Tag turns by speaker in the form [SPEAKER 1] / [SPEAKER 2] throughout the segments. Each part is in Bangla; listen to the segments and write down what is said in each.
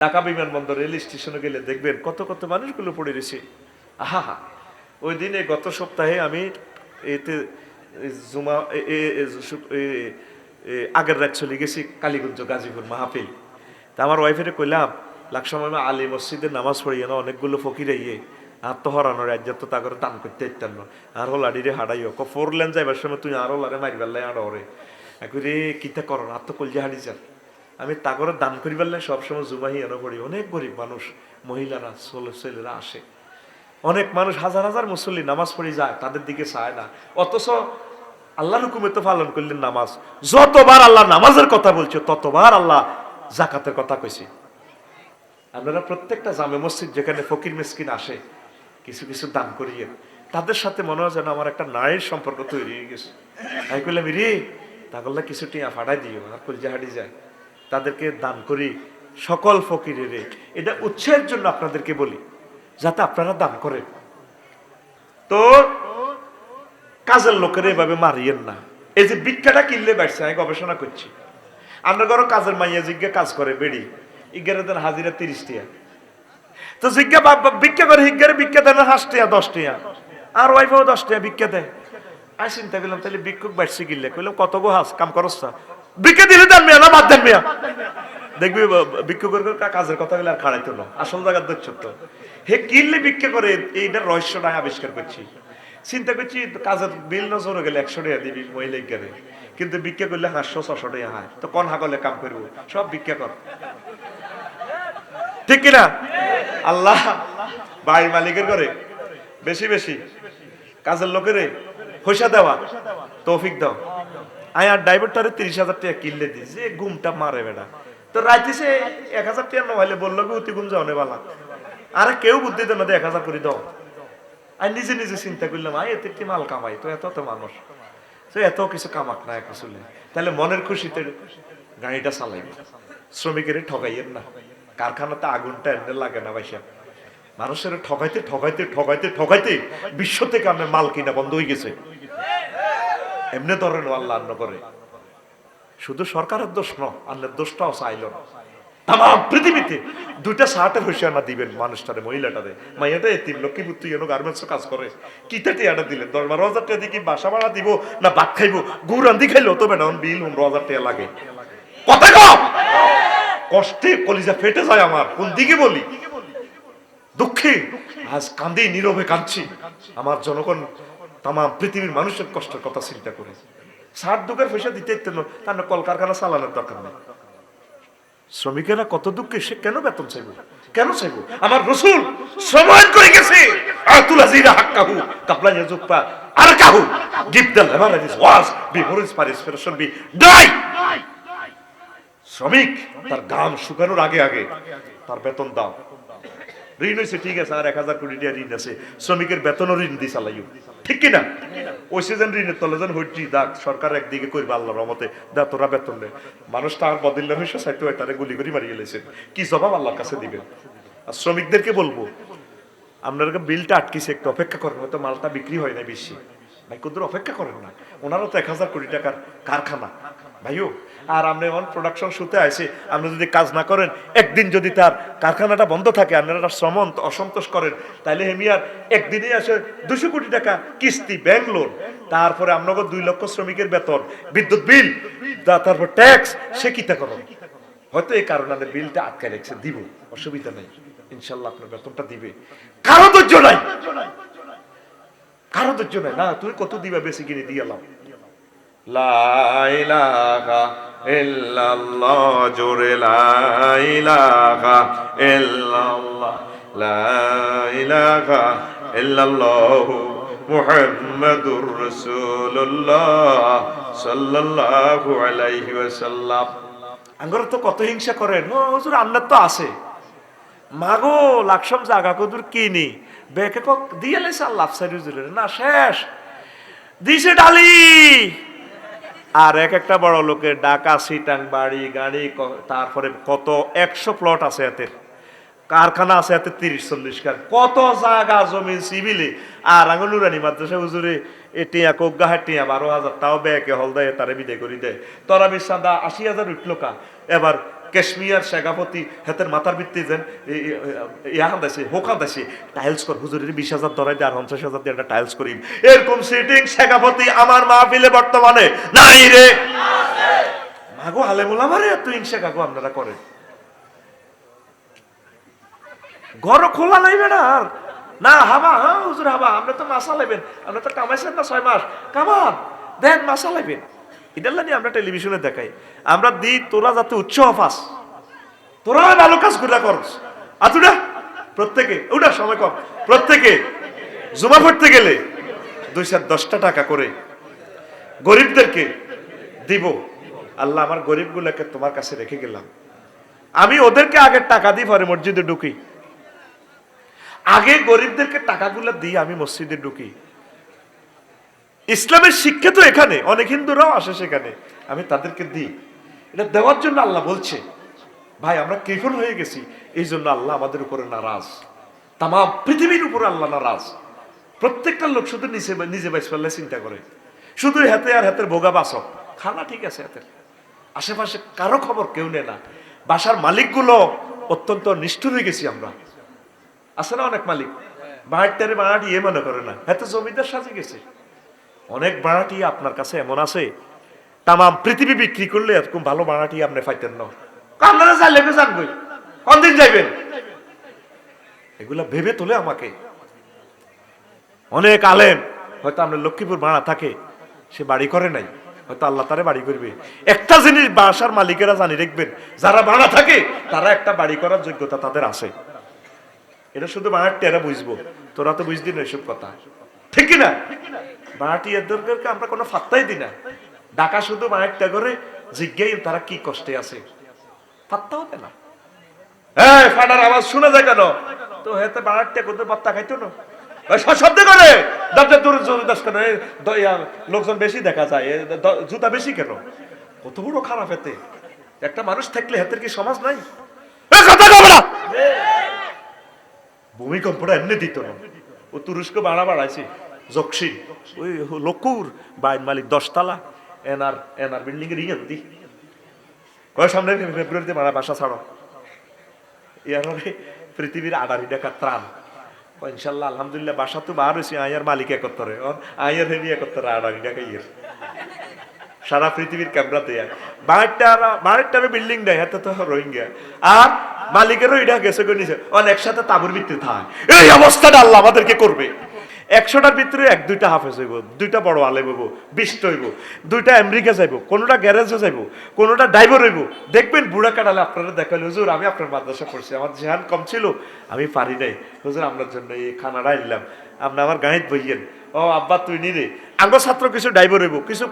[SPEAKER 1] ঢাকা বিমানবন্দর রেল স্টেশনে গেলে দেখবেন কত কত মানুষগুলো পড়ে রয়েছে। আহা হা ওই দিনে গত সপ্তাহে আমি এতে জুমা এ, আগের রাত চলে গেছি কালীগঞ্জ গাজীপুর মাহফিল। তা আমার ওয়াইফের কইলাম লাখ সময় আমি আলী মসজিদে নামাজ পড়িয়ে না অনেকগুলো ফকিরে ইয়ে রাজ্য তো তা করে দান করতে ইত্যান্ন। আর হল আডিরে হাড়াইও ক ফোর লেন যাইবার সময় তুই আরও লারে মারিবার লাই আড় ওরে রে কিতা করো আত্মকলজে হাড়ি যান। আমি তাগরে দান করিবার লাই সবসময় জুমাহি এনে পড়ি। অনেক গরিব মানুষ, মহিলারা, ছেলে ছেলেরা আসে। অনেক মানুষ হাজার হাজার মুসল্লি নামাজ পড়ে যায়, তাদের দিকে চায় না। অথচ আল্লাহর হুকুমে তো পালন করলেন নামাজ। যতবার আল্লাহ নামাজের কথা বলছে, ততবার আল্লাহ জাকাতের কথা কইছে। আপনারা প্রত্যেকটা জামে মসজিদ যেখানে ফকির মিসকিন আসে, কিছু কিছু দান করিয়ে, তাদের সাথে মনে হয় যেন আমার একটা নারীর সম্পর্ক তৈরি হয়ে গেছে। আমি কইলাম রে তাহলে কিছু টিয়া ফাটাই দিও, আর কলজা হাঁটি যায়। তাদেরকে দান করি সকল ফকিরের। এটা উৎসের জন্য আপনাদেরকে বলি, যাতে আপনারা দান করেন। তো কাজের লোকের এভাবে মারিয়েন না। এই যে ভিক্ষাটা কিনলে বেড়ছে, আমি গবেষণা করছি। আপনার ঘরও কাজের মাইয়া জিজ্ঞা কাজ করে, বেড়ি, ইজ্ঞারে দেন হাজিরা তিরিশ টিয়া। তো জিজ্ঞা বা- বা- ভিক্ষা করে হিজ্ঞারে ভিক্ষা দেন হাঁস টিয়া, দশ টিয়া। আর ওয়াইফেও দশ টিয়া ভিক্ষা দেয়। আমি চিন্তা করলাম, তাহলে ভিক্ষুক বাড়ছে কিনলে? কইলাম, কত গো হাস? কাম করস ভিক্ষা দিলে দেন মেয়া, না বাদ দেন মেয়া। দেখবি, ব- ব- কাজের কথা বলে আর খাড়াইতো না। আসল জায়গার দেখছ তো হে কিনলে ভিক্ষা করে, এইটার রহস্যটা আবিষ্কার করছি। চিন্তা করছি, কাজের বিল নজর গেলে একশো টাকা দিবি মহিলা গেলে কিন্তু ভিক্ষা করলে হাঁসশো, ছশো টাকা হয়। তো কন হাগলে কাম করব? সব ভিক্ষা কর। ঠিক কিনা? আল্লাহ বাড়ির মালিকের করে বেশি বেশি। কাজের লোকেরে পয়সা দেওয়া, তৌফিক দাও। আই আর ড্রাইভারটারে তিরিশ হাজার টাকা কিনলে দিস। যে ঘুমটা মারে বেটা। তো রাইতে সে এক হাজার টাকা নহলে বলল কি অতি ঘুম যাও বালা। আরে কেউ বুদ্ধি দেন এক হাজার করে দাও। আমি নিজে নিজে চিন্তা করলাম আই এতে কি মাল কামাই? তো এত তো মানুষ। তো এত কিছু কামাক না এক আসলে। তাহলে মনের খুশিতে গাড়িটা চালাইবে শ্রমিকের ঠগাইয়ের না। কারখানাতে আগুনটা এনে লাগে না ভাইসা। মানুষের ঠগাইতে ঠগাইতে ঠগাইতে ঠগাইতে বিশ্ব থেকে আপনার মাল কিনা বন্ধ হয়ে গেছে। এমনি ধরেন আল্লাহ আন্ন করে। শুধু সরকারের দোষ ন আল্লাহর দোষটাও চাইল না। পৃথিবীতে দুইটা শার্টের হুঁশিয়ানা দিবেন মানুষটারে, মহিলাটারে। মাইয়াটা এনো গার্মেন্টস কাজ করে। দশ বারো হাজার টাকা দিয়ে কি বাসা ভাড়া দিব না ভাত খাইবো? গুড় রান্ধি খাইলো তো বিল পনেরো হাজার টাকা লাগে। কথা কম কষ্টে কলিজা ফেটে যায় আমার, কোন দিকে বলি? দুঃখে, আজ কান্দি, নীরবে কাঁদছি। আমার জনগণ তাম পৃথিবীর মানুষের কষ্টের কথা চিন্তা করে। ষাট দুঃখের পয়সা দিতে না কলকারখানা চালানোর দরকার নেই। শ্রমিকেরা কত দুঃখে সে কেন বেতন চাইব? কেন চাইব? আমার রসুল সময় করে গেছে। আতুল আজিরা হাক্কাহু, কাপলা আর কাহু ওয়াজ, বি মোর ইন্সপিরেশন বি ডাই শ্রমিক, তার গাম শুকানোর আগে আগে তার বেতন দাও। ঋণ হয়েছে ঠিক আছে, আর এক হাজার কোটি টাকা ঋণ আছে। শ্রমিকের বেতনও ঋণ দিয়ে চালাইও ঠিক কিনা? ওই সিজন ঋণের তলে যেন হইছি দাগ সরকার একদিকে করবে আল্লাহ রহমতে দা তোরা বেতন নেই মানুষ তার বদিল্লা হয়েছে সাইতে হয় তারা গুলি করে মারিয়ে লেছেন কি জবাব আল্লাহর কাছে দিবেন আর শ্রমিকদেরকে বলব আপনারা বিলটা আটকিছে, একটু অপেক্ষা করেন, হয়তো মালটা বিক্রি হয় না বেশি। ভাই কদ্দুর অপেক্ষা করেন না। ওনারও তো এক হাজার কোটি টাকার কারখানা। ভাইও আর আপনি এমন প্রোডাকশন শুতে আছে আপনি যদি কাজ না করেন, একদিন যদি তার কারখানাটা বন্ধ থাকে, আপনারা শ্রম অসন্তোষ করেন তাহলে হেমিয়ার একদিনে আসে দুশো কোটি টাকা কিস্তি ব্যাংক লোন তারপরে আপনাকে দুই লক্ষ শ্রমিকের বেতন, বিদ্যুৎ বিল তারপর ট্যাক্স সে কিতা করো হয়তো এই কারণে আমাদের বিলটা আটকে রেখেছে, দিব, অসুবিধা নেই, ইনশাল্লাহ আপনার বেতনটা দিবে। কারও ধৈর্য নাই। কারও ধৈর্য নাই। না তুই কত দিবা বেশি কিনে দিয়ে এলাম লাইলাহা ইল্লাল্লাহ, জোরে লাইলাহা ইল্লাল্লাহ লাইলাহা ইল্লাল্লাহ মুহাম্মাদুর রাসূলুল্লাহ সাল্লাল্লাহু আলাইহি ওয়াসাল্লাম। আঙ্গর তো কত হিংসা করেন। ও, হুজুর আন্নার তো আছে। মাগো, লাকসম জাগা কদুর কিনি বেকে কক দিয়ে লেছে আল্লাহ হুজুরের। না, শেষ। দিছে ডালি। আর এক একটা বড় লোকের ডাকা সিটাং বাড়ি, গাড়ি তারপরে কত, একশো প্লট আছে এতে। কারখানা আছে এতে তিরিশ, চল্লিশ কার। কত জায়গা, জমি, সিভিলে। আর আঙুলুরানি মাদ্রাসা হুজুরে, এ টিয়া কোগা হাট টিয়া বারো হাজার, তাও ব্যাকে হল দেয়, তারে বিদায় করি দেয়। তরা বিশ্বাদা আশি হাজার উঠল কা? এবার কাশ্মীর শেখাপতি হেতের মাথার ভিত্তি যেন ইয়াহান দেশে হোকান দেশে টাইলস কর, হুজুরের বিশ হাজার ধরাই দিয়ে আর পঞ্চাশ হাজার দিয়ে একটা টাইলস করি এরকম সিটিং শেখাপতি আমার মাহফিলে বর্তমানে নাই রে। মাগো আলেমুল আমারে এত হিংসা কাকু আপনারা করেন। ঘর খোলা নাই বেটা আর। না, হাবা হ্যাঁ হুজুর, হাবা, আপনি তো মাসা লাইবেন। আপনি তো কামাইছেন না ছয় মাস। কামান, দেন মাসা লাইবেন। এটার লাগে আমরা টেলিভিশনে দেখাই। আমরা দিই, তোরা যাতে উৎসাহ পাস তোরা ভালো কাজ করে করস। আতুটা প্রত্যেকে ওটা সময় কম। প্রত্যেকে, জমা পড়তে গেলে দুই দুইশো দশটা টাকা করে গরিবদেরকে দিব। আল্লাহ, আমার গরিবগুলোকে তোমার কাছে রেখে গেলাম। আমি ওদেরকে আগে টাকা দিই, পরে মসজিদে ঢুকি। আগে গরিবদেরকে টাকাগুলো দিই, আমি মসজিদে ঢুকি। ইসলামের শিক্ষা তো এখানে, অনেক হিন্দুরাও আসে সেখানে। আমি তাদেরকে দিই। এটা দেওয়ার জন্য আল্লাহ বলছে, ভাই, আমরা কৃপণ হয়ে গেছি, এই জন্য আল্লাহ আমাদের উপরে নারাজ। তাম পৃথিবীর উপরে আল্লাহ নারাজ। প্রত্যেকটা লোক শুধু নিজে নিজে বাইস পারলে চিন্তা করে। শুধু হাতে আর হাতের ভোগা বাসক। খানা ঠিক আছে হাতের। আশেপাশে কারও খবর কেউ নেয় না। বাসার মালিকগুলো অত্যন্ত নিষ্ঠুর হয়ে গেছি আমরা। আছে না অনেক মালিক? বাড়িটারে বাড়াটি ইয়ে মনে করে না। এত জমিদার সাজে গেছে। অনেক বাড়াটি আপনার কাছে এমন আছে, তামাম পৃথিবী বিক্রি করলে এরকম ভালো বাড়াটি আপনি পাইতেন না। আপনারা যাইলে জানবই কদিন যাইবেন? এগুলা ভেবে তোলে আমাকে। অনেক আলেম, হয়তো আপনার লক্ষ্মীপুর ভাড়া থাকে, সে বাড়ি করে নাই, হয়তো আল্লাহ তারে বাড়ি করবে। একটা জিনিস বাসার মালিকেরা জানি রাখবেন যারা ভাড়া থাকে, তারা একটা বাড়ি করার যোগ্যতা তাদের আছে। এটা শুধু বাড়াটি টেরা বুঝব, তোরা তো বুঝদি না এসব কথা। ঠিক না বাড়াটি এদেরকে আমরা কোনো ফাত্তাই দিই না। ডাকা শুধু করে তারা কি কষ্টে আছে। ফাত্তাও দেয় না। এই ফাটার আওয়াজ শুনে যায় কেন? তো বাত্তা খাইতো না। শব্দ করে। দরজা দূরে জোরে দশ কেন এই দ- লোকজন বেশি দেখা যায়। জুতা বেশি কেন? কত বড় খারাপ হেতে। একটা মানুষ থাকলে হেতের কি সমাজ নাই? ভূমিকম্পটা এমনি দিত না। ও তুরস্ক বাড়া বাড়াইছে। জকসিন ওই লকুর বাইন মালিক, দশতলা, এনার এনার বিল্ডিং এর ইয়ে দি কয় সামনে ফেব্রুয়ারিতে মারা বাসা ছাড়ো। ইয়ারে পৃথিবীর আড়ারি টাকা ত্রাণ। ইনশাল্লাহ, আলহামদুলিল্লাহ, বাসা তো বার হয়েছে আয়ার মালিক একত্তরে আয়ার হেবি একত্তরে আড়ারি টাকা ইয়ের। সারা পৃথিবীর ক্যামেরা দেয়া। বাড়িটা বাড়িটা বিল্ডিং দেয়, হাতে তো রোহিঙ্গা। আর মালিকেরও এটা গেছে নিছে অন, একসাথে তাবুর ভিত্তি থাক এই অবস্থাটা আল্লাহ আমাদেরকে করবে। একশোটার ভিতরে এক, দুইটা হাফেজ হইব, দুইটা বড় আলেম হইব বিষ্ট হইব, দুইটা আমেরিকা যাইব, কোনোটা গ্যারেজে যাইব, কোনোটা ড্রাইভার হইব। দেখবেন বুড়া কাটালে আপনারা দেখালে হুজুর, আমি আপনার মাদ্রাসা পড়ছি, আমার জেহান কম ছিল, আমি পারি নাই। হুজুর আপনার জন্য এই খানাটা এলাম আপনি আমার গাঁত বইয়েন ও আব্বা, তুই নিরে আঙ্গ ছাত্র কিছু ড্রাইভার হইব, কিছু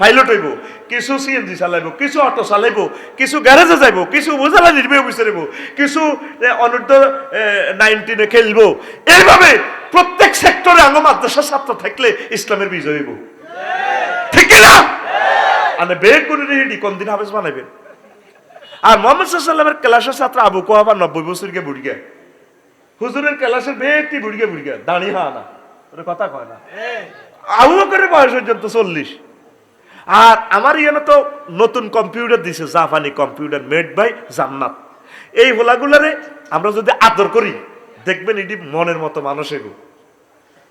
[SPEAKER 1] পাইলট হইব, কিছু সিএনজি চালাইব, কিছু অটো চালাইব, কিছু গ্যারেজে যাইব, কিছু উপজেলা নির্বাহী হইব, কিছু অনূর্ধ্ব নাইনটিনে খেলব। এইভাবে প্রত্যেক সেক্টরে আঙ্গ মাদ্রাসার ছাত্র থাকলে ইসলামের বিজয় হইব। ঠিক না? মানে বের করে রেডি কোন দিন হাফেজ বানাইবেন। আর মোহাম্মদ সাল্লামের ক্লাসের ছাত্র আবু কোহাবা নব্বই বছরকে বুড়িগে হুজুরের ক্লাসের ব্যক্তি বুড়িগে বুড়িগে দাঁড়ি হা না। ওরে কথা কয় না। আবু বকরের বয়স পর্যন্ত চল্লিশ। আর আমার ইয়ে তো নতুন কম্পিউটার দিছে জাপানি কম্পিউটার মেড বাই জান্নাত। এই হোলাগুলারে আমরা যদি আদর করি দেখবেন এটি মনের মতো মানুষ এগো।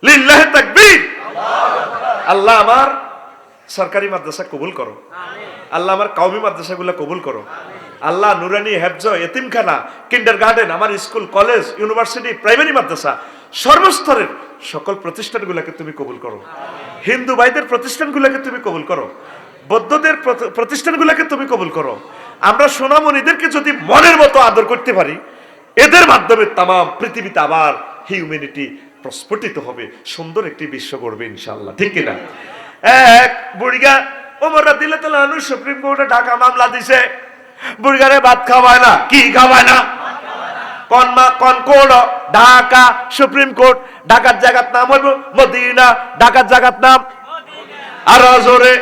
[SPEAKER 1] লিল্লাহে তাকবীর। আল্লাহ আমার সরকারি মাদ্রাসা কবুল করো। আল্লাহ আমার কওমি মাদ্রাসাগুলো কবুল করো। আল্লাহ নুরানি হেফজ এতিমখানা কিন্ডার গার্ডেন আমার স্কুল কলেজ ইউনিভার্সিটি প্রাইমারি মাদ্রাসা সর্বস্তরের সকল প্রতিষ্ঠানগুলোকে তুমি কবুল করো। হিন্দু ভাইদের প্রতিষ্ঠানগুলোকে তুমি কবুল করো। বৌদ্ধদের প্রতি- প্রতিষ্ঠানগুলোকে তুমি কবুল করো। আমরা সোনামণিদেরকে যদি মনের মতো আদর করতে পারি এদের মাধ্যমে তাম পৃথিবীতে আবার হিউম্যানিটি প্রস্ফুটিত হবে। সুন্দর একটি বিশ্ব গড়বে ইনশাল্লাহ ঠিক কিনা? এক বুড়িগা, ওমর দিলে তো লানু সুপ্রিম কোর্টে ঢাকা মামলা দিছে। বুড়িগারে ভাত খাওয়ায় না, কি খাওয়ায় না? কোন মা, কোন কোর্ট? ঢাকা সুপ্রিম কোর্ট, ঢাকার জায়গার নাম হইব মদিনা, ঢাকার জায়গার নাম আরও জোরে।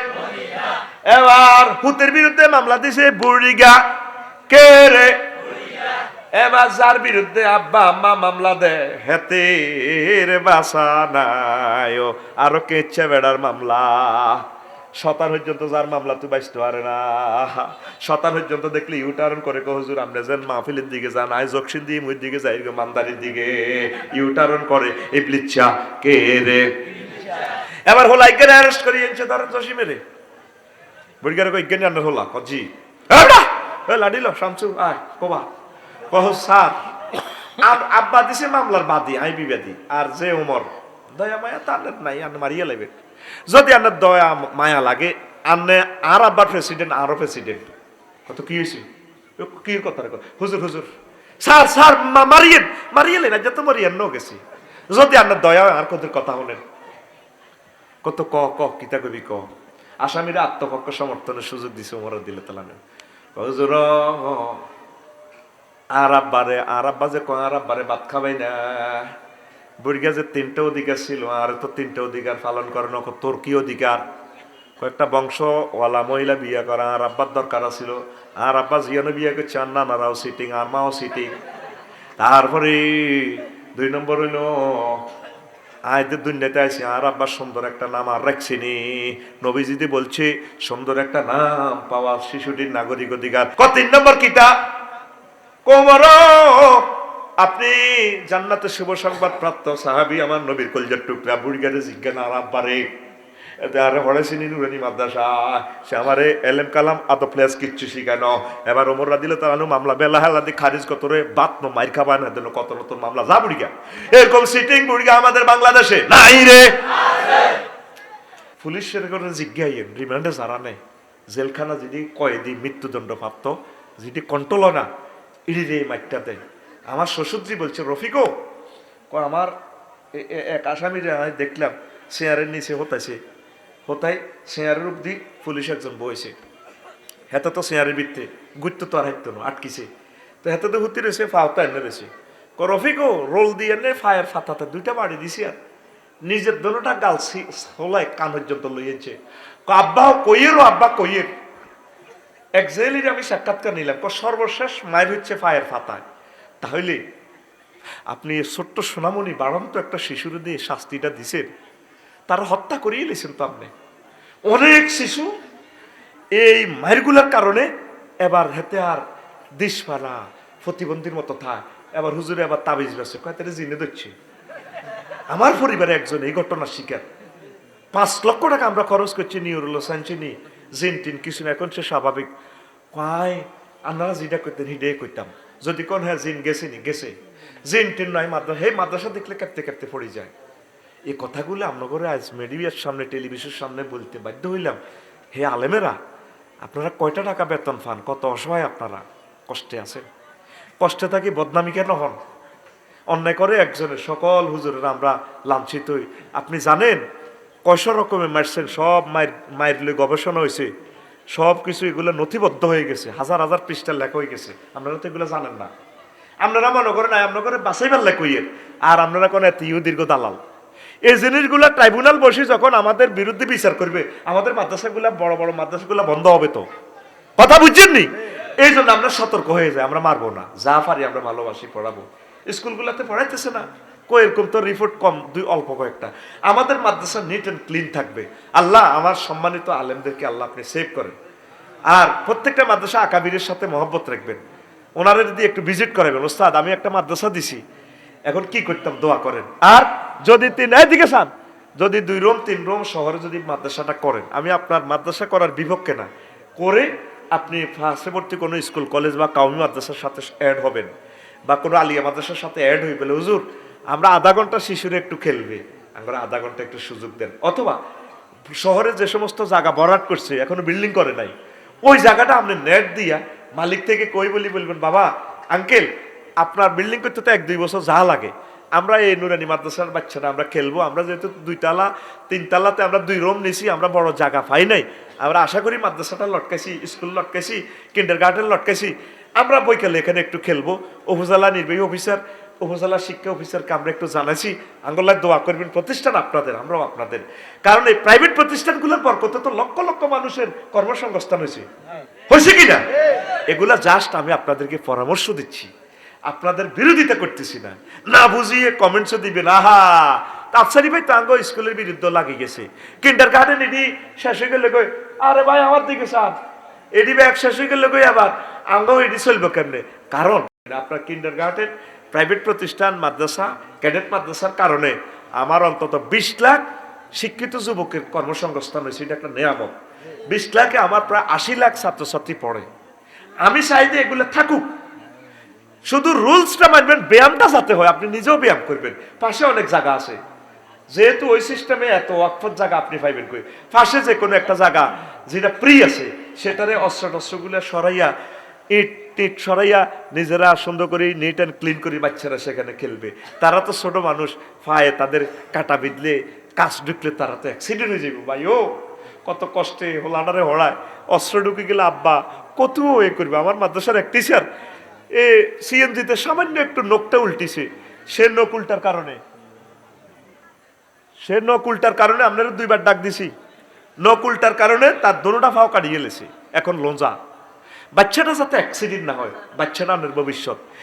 [SPEAKER 1] এবার হুতের বিরুদ্ধে মামলা দিছে বুড়িগা। কে রে? এবার যার বিরুদ্ধে আব্বা আম্মা মামলা দে হেতে বাসা নাই ও, আরও কেচ্ছে বেড়ার মামলা। শতান পর্যন্ত যার মামলা তুই বাইসতে পারে না। শতান পর্যন্ত দেখলে ইউটার্ন করে কো হুজুর আমরা যেন মাহফিলের দিকে যান আই জকশিন দিয়ে মুই দিকে যাই গো মান্দারির দিকে। ইউটার্ন করে ইবলিচ্ছা কে রে? এবার হলো আইজ্ঞানে অ্যারেস্ট করি এনেছে ধরেন জসি মেরে। বুড়িগারে কই ইজ্ঞানী আন্ডার হলা কজি লাডিল শামসু আয় কবা। কহ, স্যার আব্বা দিছে মামলার বাদী আই বিবাদী। আর যে উমর, দয়া মায়া তার নাই, আন মারিয়া লাগবে যদি আন্নার দয়া মায়া লাগে আন্নে আর আব্বার প্রেসিডেন্ট আরও প্রেসিডেন্ট কত কি হয়েছে কি কথা? হুজুর হুজুর, স্যার স্যার মারিয়েন মারিয়েলে না যত মারিয়েন নো গেছি। যদি আন্নার দয়া আর কত কথা হলেন কত ক ক, কিতা কবি ক? আসামিরা আত্মপক্ষ সমর্থনের সুযোগ দিছে ওমর দিলে তালানে। হুজুর আর আব্বারে যে কয় আর ভাত খাবাই না। বুড়িগা যে তিনটা অধিকার ছিল, আর তো তিনটা অধিকার পালন করে না তোর কি অধিকার। কয়েকটা বংশওয়ালা মহিলা বিয়ে করা আর আব্বার দরকার ছিল আর আব্বা জিয়ানো বিয়ে করছে, আর নানারাও সিটিং আর মাও সিটিং তারপরে দুই নম্বর হইল আয়দের দুনিয়াতে আছে আর আব্বার সুন্দর একটা নাম, আর রাখছিনি নবী যদি বলছে, সুন্দর একটা নাম পাওয়া শিশুটির নাগরিক অধিকার। তিন নম্বর কিতা? কোমর আপনি জান্নাতে শুভ সংবাদ প্রাপ্ত সাহাবি, আমার নবীর কলজার টুকরা বুড়িগারে জিজ্ঞান আর আব্বারে আরে হরেছিনি নুরানি মাদ্রাসা, সে আমারে এলেম কালাম আত প্লেস কিচ্ছু শিখানো। এবার ওমর রাদিলে তার আনু মামলা, বেলা হেলাদি খারিজ কত রে, বাত নো মাইর খাবা না দেন কত নতুন মামলা, যা বুড়িগা এরকম সিটিং বুড়িগা আমাদের বাংলাদেশে, নাই রে। পুলিশের করে জিজ্ঞাইয়েন রিমান্ডে যারা নেই। জেলখানা যদি কয়েদি মৃত্যুদণ্ড প্রাপ্ত যেটি কন্ট্রোল না ইডি রে মাইকটা দেয়। আমার শ্বশুরজি বলছে, রফিকো, ক আমার এক আসামিরে আমি দেখলাম চেয়ারের নিচে হতাইছে। হতাই চেয়ারের অব্দি পুলিশ একজন বইছে। হেতে তো চেয়ারের ভিত্তে গুত্ত তো আর হাইতো না, আটকিছে। তো হেতে তো হুতি রয়েছে ফাওতা এনে রয়েছে ক রফিকো, রোল দিয়ে নে, ফায়ার ফাতাতে দুইটা বাড়ি দিছি আর। নিজের দোনোটা গাল হোলাই কান পর্যন্ত লইয়েছে। আব্বা কইয়ের আব্বা কইয়ের। এক জেলির আমি সাক্ষাৎকার নিলাম সর্বশেষ মায়ের হচ্ছে ফায়ার ফাতায়। তাহলে আপনি ছোট্ট সোনামণি বাড়ন্ত একটা শিশুর দিয়ে শাস্তিটা দিছেন, তারা হত্যা করিয়ে লেছেন তো আপনি। অনেক শিশু এই মায়েরগুলার কারণে এবার হেতে আর দিশপাড়া প্রতিবন্ধীর মতো থাক, এবার হুজুরে আবার তাবিজ বেছে, কয় তারা জিনে দিচ্ছে আমার পরিবারে একজন এই ঘটনার শিকার। পাঁচ লক্ষ টাকা আমরা খরচ করছি নিউরোলো সাইন্সিনি জিন টিন কিছু না এখন সে স্বাভাবিক কয় আপনারা যেটা করতেন হিডে করতাম যদি কোন হ্যাঁ জিন গেছে নি, গেছে। জিন টিন নয় মাদ্রাসা হে মাদ্রাসা দেখলে কাঁপতে কাঁপতে পড়ে যায়। এই কথাগুলো আমরা করে আজ মিডিয়ার সামনে টেলিভিশনের সামনে বলতে বাধ্য হইলাম। হে আলেমেরা, আপনারা কয়টা টাকা বেতন পান? কত অসহায় আপনারা? কষ্টে আছেন। কষ্টে থাকি বদনামি কেন হন? অন্যায় করে একজনের সকল হুজুরের আমরা লাঞ্ছিত আপনি জানেন কয়শো রকমের মারছেন সব মায়ের মায়ের লই গবেষণা হয়েছে সব কিছু এগুলো নথিবদ্ধ হয়ে গেছে। হাজার হাজার পৃষ্ঠার লেখা হয়ে গেছে। আপনারা তো এগুলো জানেন না। আপনারা মনে করেন আপনারা করে বাসাইবার লেখ হইয়ের আর আপনারা কোন এত দীর্ঘ দালাল। এই জিনিসগুলো ট্রাইব্যুনাল বসে যখন আমাদের বিরুদ্ধে বিচার করবে আমাদের মাদ্রাসাগুলো বড় বড় মাদ্রাসাগুলো বন্ধ হবে তো? কথা বুঝছেন নি? এই জন্য আমরা সতর্ক হয়ে যাই আমরা মারবো না। যা পারি আমরা ভালোবাসি পড়াবো। স্কুলগুলোতে পড়াইতেছে না। এরকম তো রিপোর্ট কম, দুই, অল্প কয়েকটা। আমাদের মাদ্রাসা নিট অ্যান্ড ক্লিন থাকবে। আল্লাহ, আমার সম্মানিত আলেমদেরকে আল্লাহ আপনি সেভ করেন। আর প্রত্যেকটা মাদ্রাসা আকাবিরের সাথে মহব্বত রাখবেন। ওনারা যদি একটু ভিজিট করাবেন, ওস্তাদ, আমি একটা মাদ্রাসা দিছি। এখন কি করতাম, দোয়া করেন। আর যদি তিন এদিকে চান যদি দুই রুম, তিন রুম শহরে যদি মাদ্রাসাটা করেন, আমি আপনার মাদ্রাসা করার বিপক্ষে না। করে আপনি পার্শ্ববর্তী কোনো স্কুল, কলেজ বা কাউমি মাদ্রাসার সাথে অ্যাড হবেন। বা কোনো আলিয়া মাদ্রাসার সাথে অ্যাড হয়ে পেলে হুজুর, আমরা আধা ঘণ্টা শিশুরে একটু খেলবে। আমরা আধা ঘণ্টা একটু সুযোগ দেন। অথবা শহরে যে সমস্ত জায়গা বরাট করছে, এখনও বিল্ডিং করে নাই, ওই জায়গাটা আপনি নেট দিয়া মালিক থেকে কই বলি বলবেন, বাবা আঙ্কেল আপনার বিল্ডিং করতে তো এক দুই বছর যা লাগে। আমরা এই নুরানি মাদ্রাসার বাচ্চারা, আমরা খেলব। আমরা যেহেতু দুইতলা, তিনতলাতে আমরা দুই রুম নিছি, আমরা বড় জায়গা পাই নাই। আমরা আশা করি মাদ্রাসাটা লটকাইছি স্কুল লটকাইছি কিন্ডার গার্ডেন লটকাইছি। আমরা বইকালে এখানে একটু খেলব। উপজেলা নির্বাহী অফিসার, উপজেলা শিক্ষা অফিসারকে আমরা একটু জানাইছি আঙ্গলায় দোয়া করবেন, প্রতিষ্ঠান আপনাদের, আমরাও আপনাদের। কারণ এই প্রাইভেট প্রতিষ্ঠানগুলোর বরকতে তো লক্ষ লক্ষ মানুষের কর্মসংস্থান হয়েছে। হয়েছে কিনা? এগুলা জাস্ট আমি আপনাদেরকে পরামর্শ দিচ্ছি। আপনাদের বিরোধিতা করতেছি না। না বুঝিয়ে কমেন্টসও দিবেন। আহা! আফসারি ভাই তো আঙ্গ স্কুলের বিরুদ্ধে লাগি গেছে। কিন্ডার গার্ডেন এটি শেষ হয়ে গেলে আরে ভাই, আমার দিকে সাপ এটি ব্যাগ শেষ গেলে কই আবার? আঙ্গ এটি চলবে কেমনে? কারণ, আপনার কিন্ডার গার্ডেন প্রাইভেট প্রতিষ্ঠান, মাদ্রাসা ক্যাডেট মাদ্রাসার কারণে আমার অন্তত বিশ লাখ শিক্ষিত যুবকের কর্মসংস্থান হয়েছে, এটা একটা নিয়ামক। বিশ লাখে আমার প্রায় আশি লাখ ছাত্রছাত্রী পড়ে। আমি চাই যে এগুলো থাকুক। শুধু রুলসটা মানবেন, ব্যায়ামটা যাতে হয়, আপনি নিজেও ব্যায়াম করবেন। পাশে অনেক জায়গা আছে। যেহেতু ওই সিস্টেমে এত ওয়াকফত জায়গা আপনি পাইবেন কই? পাশে যে কোনো একটা জায়গা যেটা ফ্রি আছে সেটারে অস্ত্র টস্ত্রগুলো সরাইয়া ইট টিট সরাইয়া নিজেরা সুন্দর করে নিট অ্যান্ড ক্লিন করে, বাচ্চারা সেখানে খেলবে। তারা তো ছোট মানুষ পায়ে তাদের কাটা বিঁধলে কাজ ঢুকলে তারা তো অ্যাক্সিডেন্ট হয়ে যাবে ভাই, ও, কত কষ্টে হোলাডারে হড়ায়। অস্ত্র ঢুকে গেলে, আব্বা, কত এ করবে? আমার মাদ্রাসার এক টিচার এ সিএনজিতে সামান্য একটু নখটা উল্টিছে। সে নখ উল্টার কারণে। সে নখ উল্টার কারণে আপনারা দুইবার ডাক দিছি। নখ উল্টার কারণে তার দোনোটা ফাও কাটিয়ে এখন লোঞ্জা বাচ্চাটা যাতে অ্যাক্সিডেন্ট না হয়। বাচ্চাটা আনের ভবিষ্যৎ